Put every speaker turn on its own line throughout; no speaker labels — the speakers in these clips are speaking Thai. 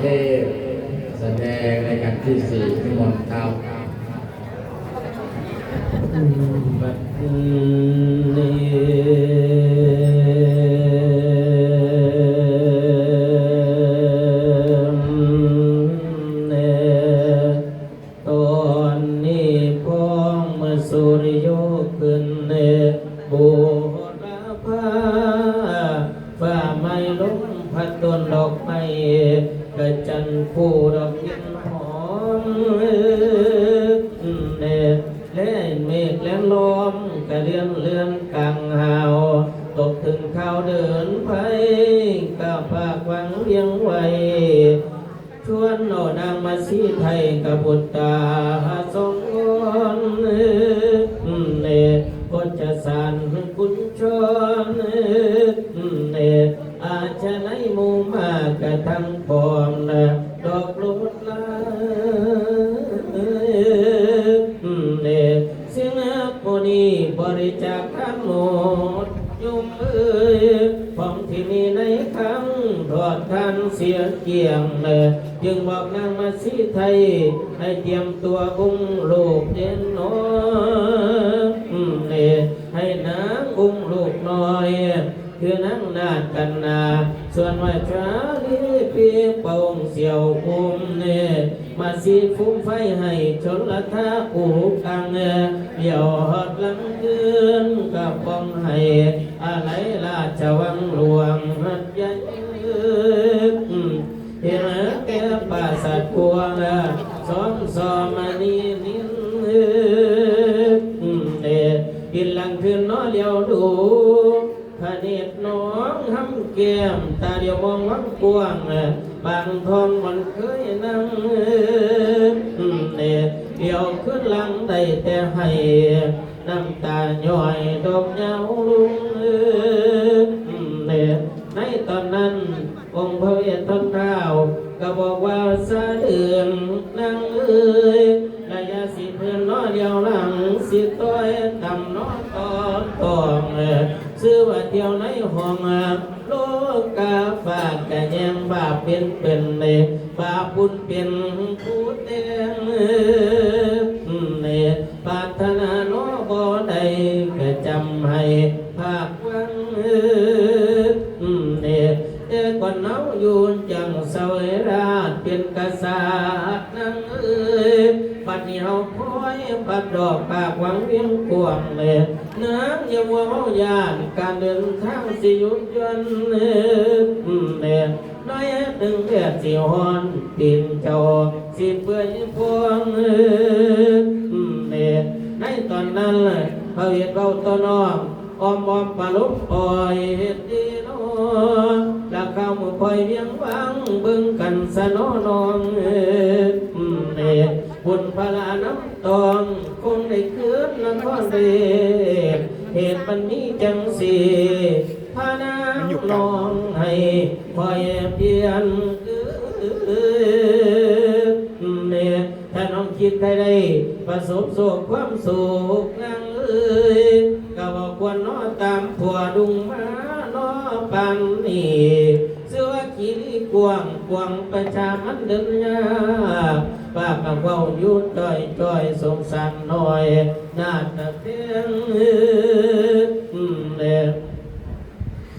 เทพ แสดงในการที่สี่นิมนต์ครับ
บัดนี้ตอนนี้พ้องมาสุริโยขึ้นเน เดินไปก้าวภาคหวังเลี้ยงไว้ชวนโนนางมาสีไทยกับบุตตาทรงอนเนพจสารกุญชนเนอาจจะไหนมูมากระทั้งพร้อมนะดอกลุดลาเนเสียงปุนีบริจาคทั้งหม เสียเกี่ยงเลยจึงบอกนางมาสีไทย ให้เตรียมตัวอุ้มลูกเย็นน้อยเนให้นางอุ้มลูกน้อยคือนั่งนาดกันนา ส่วนว่าชาลีปีเป่งเสียวอุ้มเนมาสีฟุ้งไฟให้ชนละท่าอูกังเเดี่ยวหอดหลังเกือนกับปองให้อะไรราชวังหลวงหัดใหญ่ ตาเดียวมองวังกว้างบางทองมันเคยนั่งเนเดียวขึ้นหลังได้แต่ให้น้ำตาย่อยดอกเหงาลุงเนในตอนนั้นองค์พระเวทต้นเท้าก็บอกว่าสะเดือนนั่งเอ้ยระยะสิเพื่อนน้อเดียวหลังสิต้อยต่ำน้อตอนตอง ซื้อว่าเที่ยวในห้องโลกกาฝากกะแยงบาปเป็นเป็นเลยบาปบุญเป็นผู้เต็งเนปราถนาโนบ่ได้ก็จำให้ เป็นกษัตริย์นั่งเอ้ยปัดนี้เฮาคอยปัดดอกปากหวังเวียงกวงเลยน้ำอย่ามัวเมายานการเดินทางสิหยุดยันเนี่ยน้อยดึงเลือดสิหอนปีนเจ้าสิเปื่อยพวงเนี่ยในตอนนั้นเขาเห็นเราตัวน้อง อมบอมปลุกปล่อยเฮ็ดดีเนาะลักข้ามือคอยเวียงวังเบิ่งกันสะน้อนองเอ่บุญพลาน้ำตองคงได้คืนนครเดชเหตุมันมีจังสีพานาลองให้คอยเพียนเนี่ยถ้าน้องคิดใครได้ประสบโศกความสุขนั่งเอ้ย ก็บอกควรนอตามผัวดุงมานอปันนี่เสื้อกีรีกวางกวางประชามันเดินยากป้ากับเว้ายู่จ้อยจอยสงสารหน่อยนาตะเทียงอืมเนี่ย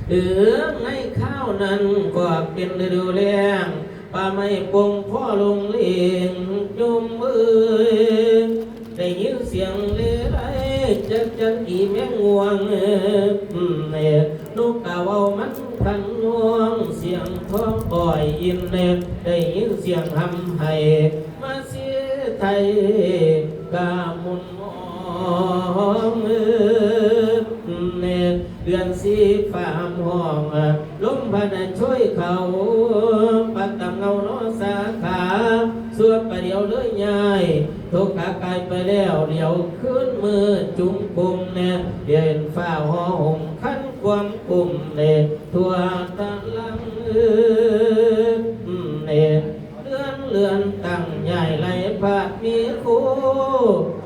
เอือในข้าวนั้นก็เป็นฤดูแล้งป่าไม่ปงพ่อลงเลียงจุมมือได้ยินเสียงเลี้ย จักจันอีแมงวงเนี่ยนกกาเวามันพันงวงเสียงท้องปล่อยยินเนี่ยได้ยินเสียงหำให้มาเสียไทยกามุนมองเออเนตเดือนสีฟ้าห้องลมพันช่วยเขาปัดตำเงาโนสาขาสวดไปเดียวเลยยายทุกขากายไปแล้วเดียวขึ้น มือจุ่มกุมเนี่ยเดินฝ้าห่อห่มขั้นความกุมเนี่ยทั่วตะลังเออเนี่ยเลื่อนเลื่อนตั้งใหญ่ไหลพาดมีคู่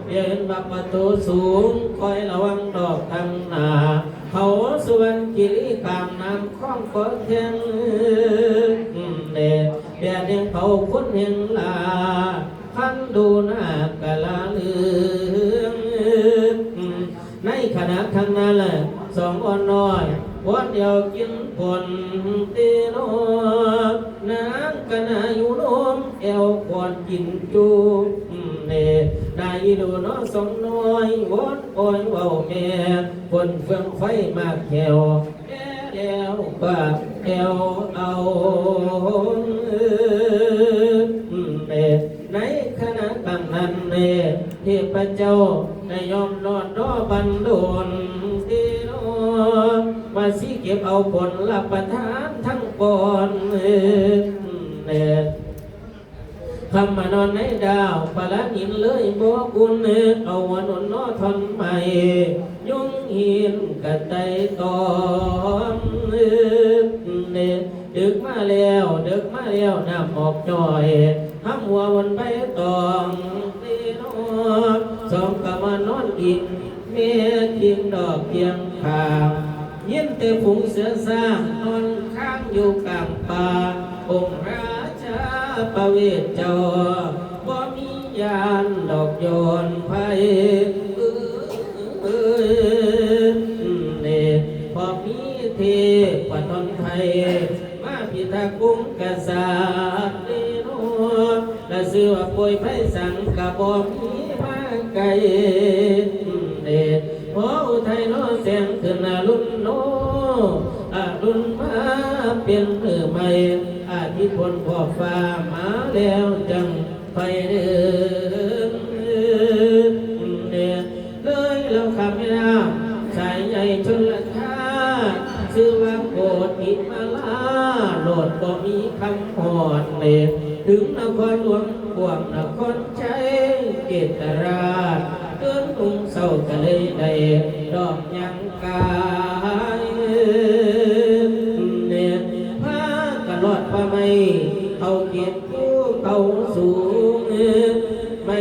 เย็นบักประตูสูงคอยระวังดอกทางหนาเขาสุวรรณกิริกลางน้ำคล้องเปิเทียงเดชแดดแห่งเผาคนแห่งลาพันดูหน้ากะลาลือ ในขณะข้างหนั้นแหละสองอ่อนน้อยวันเดียวกินผลตีโนนางกะนาอยู่โนมเอวควรกินจูเนได้ดูน้อสองน้อยวอนโอยเว้าแม่คนเฟืองไฟมากแขวแก้วปากแอวเอาเนในขณะตั้งนั้นเนเทพเจ้าได้ยอมรอดรอบันโดนที่โนมาสิเก็บเอาผลรับประทานทั้งปอนเนคำมานอนในดาวปลาหินเลยบอกกุนเอาวันนนอทนใหม่ ยุ่งหินกระไตตอมเนดึกมาแล้วดึกมาแล้วน้ำออกจ่อยห้ำหัววันไปตอง สองกะมานอนอีกเมียเกียงดอกเพียงขางยินแต่ฝูงเสือสางนอนข้างอยู่กลางป่าองค์ราชาประเวทเจ้าบ่มียานดอกโยนพา ยไพสังกะบ่มีมาไกลเน่พออุทัยโนเสียงขึ้นรุณโนอารุณมาเปลี่ยนเพื่อใหม่อาทิตย์พลพอฟ้ามาแล้วจังไปเดินเนี่ยเลยเราขับไม่ได้สายใหญ่ชนละท่าชื่อว่าโกดอิมาลาโหลดก็มีคำหอนเลยถึงนครหลวง วางนครชัยเกตราชเดินกรุงเศร้าก็เลยได้ดอกยังกายเนี่ยพากันรอดป่าไม่เขาเก็บผู้เขาสูงไม่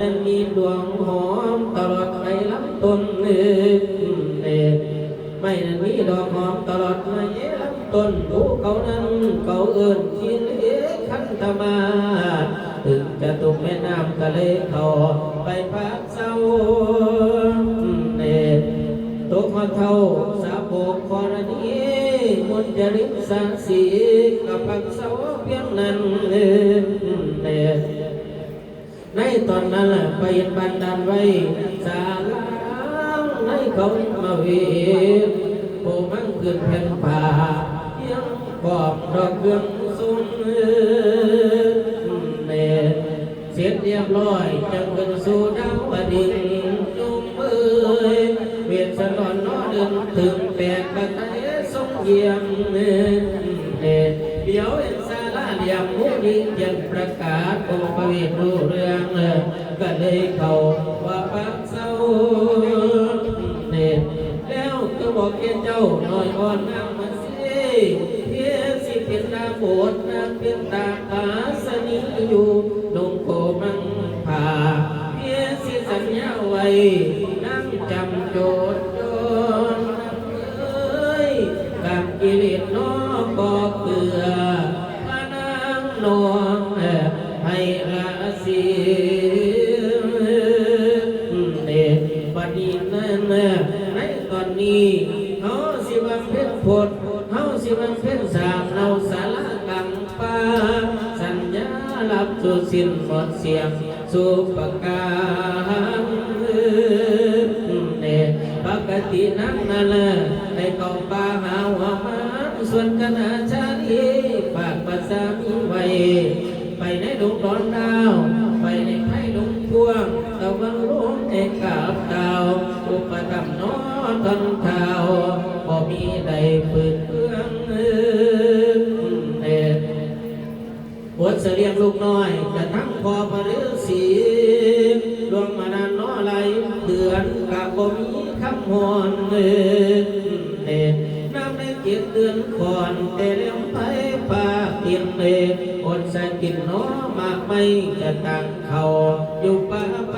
นั้นมีดวงหอมตลอดไปลำต้นเนี่ยไม่นั้นมีดอกหอมตลอดไปลำต้นผู้เขานั้นเขาเอิ้น แม่น้ำทะเลเขาไปพักเศร้าเนตตกมาเท่าสาโบกคอรณีมุนจริตสังสีกับพักเศร้าเพียงนั้นเนตในตอนนั้นล่ะไปบันดาลไว้สาลางในเขามาเวทโผมั่งขึ้นแผ่นป่าเพียงขอบดอกเกลืองสุนเนเสร็จเรียบร้อยจังเป็นสู่ดาวดินจุมเอ้ยเวียนสนอนนอดินถึงแปดกระไตทรงเยี่ยมเนเเดี๋ยวเอ็นซาลาเดียมผู้นี้ยังประกาศองค์พระเวทรู้เรื่องก็เลยเข้าว่าปักเศร้าเน่แล้วก็บอกแกเจ้าหน่อยอ่อนน้ำมาสิเพียงสิเป็นดาโบด โจทย์โจนเอ้ยกามกิเลสน้อก็เกลือพานางนองให้ราศีเด็กบัดนี้นั่นในตอนนี้เขาสิบำเพ็ญผลเฮาสิมันเป็นสามเราสารกังปาสัญญารับสู่สิ้นหมดเสียงสู่ประกาศเน ปกตินักนั่นแหลในกองป่าหาหัวมันส่วนคณะชาลีปากภาษามีไว้ไปในดงดอนดาว ไปในไผ่ดงพวงตะวันลงเอกาบดาวอุปถัมน้อตอนเท้าบ่มีใดฝืนเพื่องเอ่อปวดเสียงลูกน้อยจะทั้งพอปรือสีดวงมานานน้อไหลเดือนกะบ่มีับหอนเงินเด็ดน้ำในเกียรเดือนขอนแต่เลี้ยงไปปาเกียงเด็ดอดใส่กินน้อมากไม่จะตั้งเขาอยู่ป่าไป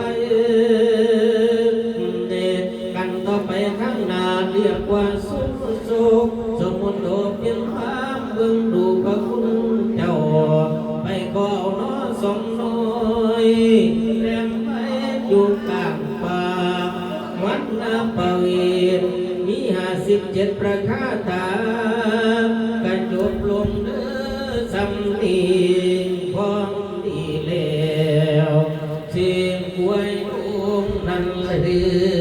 คาตากระจบลงเด้อสำนีพร้อมดีแล้ว เสียงควยองนั้นเรือ